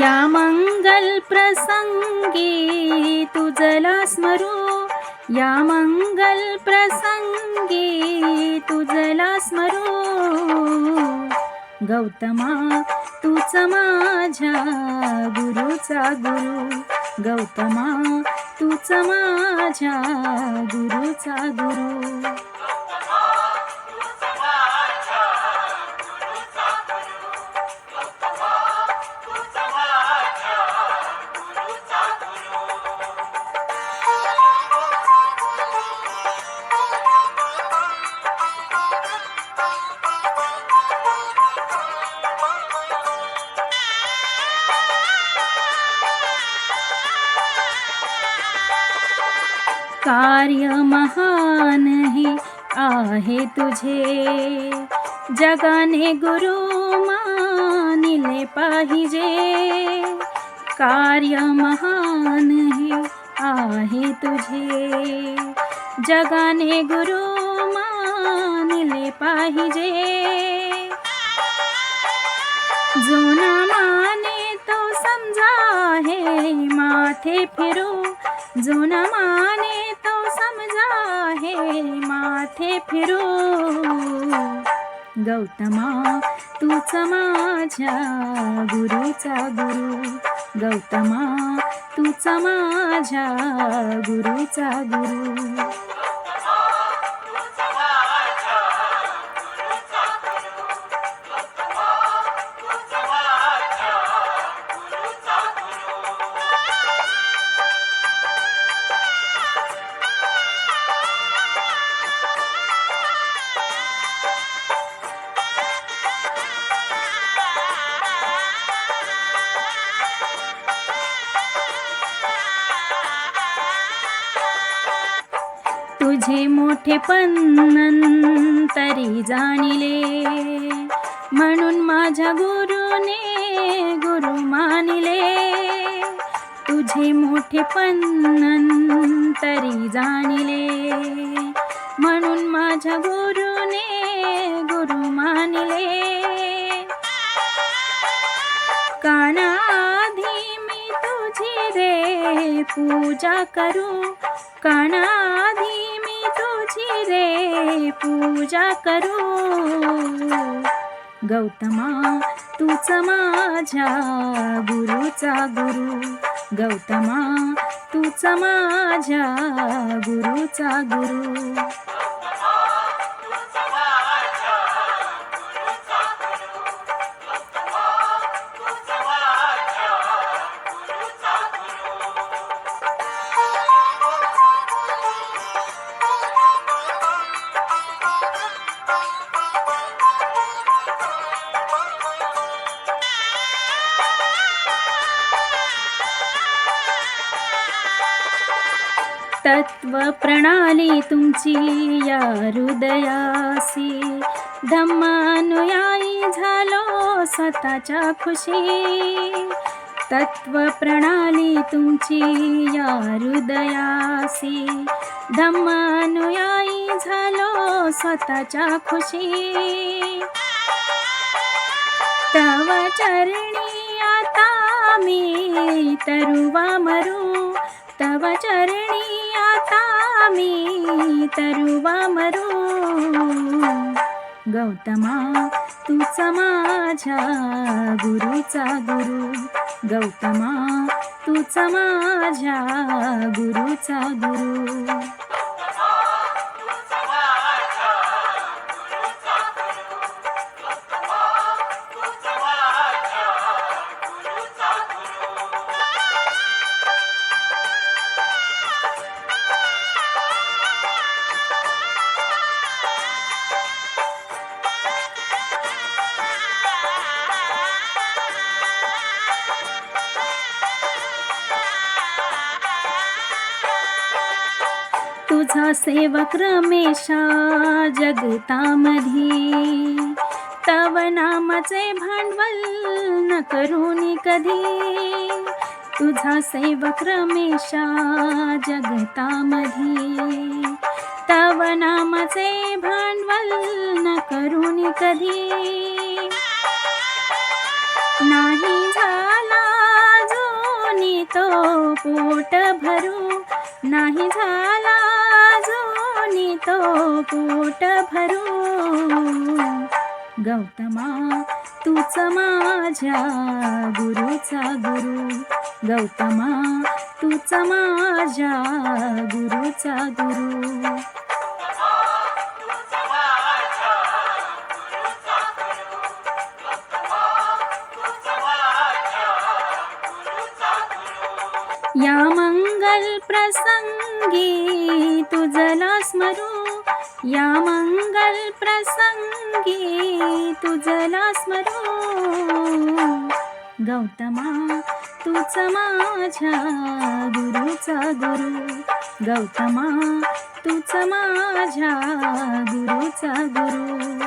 या मंगल प्रसंगी तुझला स्मरू या मंगल प्रसंगी तुझला स्मरू गौतमा तूच माझ्या गुरुचा गुरु. गौतमा तूच माझ्या गुरुचा गुरु. कार्य महान हे आहे तुझे. जगाने गुरु मानिले पाहिजे. कार्य महान हे आहे तुझे. जगाने गुरु मानिले पाहिजे. जो ना माने तो समजा हे माथे फिरू. जो माने जाहे माथे फिरू गौतमा तूच माझ्या गुरुचा गुरु. गौतमा तूच माझ्या गुरुचा गुरु. तुझे मोठे तरी जाणिले. म्हणून माझ्या गुरुने गुरु मानिले. तुझे मोठे तरी जाणिले. म्हणून माझ्या गुरुने गुरु मानिले. कानाधी मी तुझी रे पूजा करू. कानाधी तुझी रे पूजा करू. गौतमा तूच माझ्या गुरुचा गुरु. गौतमा तूच माझ्या गुरुचा गुरु. तत्व प्रणाली तुमची या हृदयासी. धम्मानुयायी झालो स्वतःच्या खुशी. तत्व प्रणाली तुमची या हृदयासी. धम्मानुयायी झालो स्वतःच्या खुशी. तव चरणी आता मी तरुवा मरू. तव चरणी आता मी तरुवा मरू गौतमा तूच माझ्या गुरुचा गुरु. गौतमा तूच माझ्या गुरुचा गुरु. तुझा सेवक रमेशा जगतामधी. तव नामाचे भांडवल न करूनी कधी. तुझा सेवक रमेशा जगतामधी. तव नामाचे भांडवल न करूनी कधी. नाही झा तो पोट भरू. नाही झाला अजून तो पोट भरू. गौतमा तूच माझ्या गुरुचा गुरु. गौतमा तूच माझ्या गुरुचा गुरु. मंगल प्रसंगी तुझला स्मरू या मंगल प्रसंगी तुझला स्मरू गौतमा तूच माझ्या गुरुचा गुरु. गौतमा तूच माझ्या गुरुचा गुरु.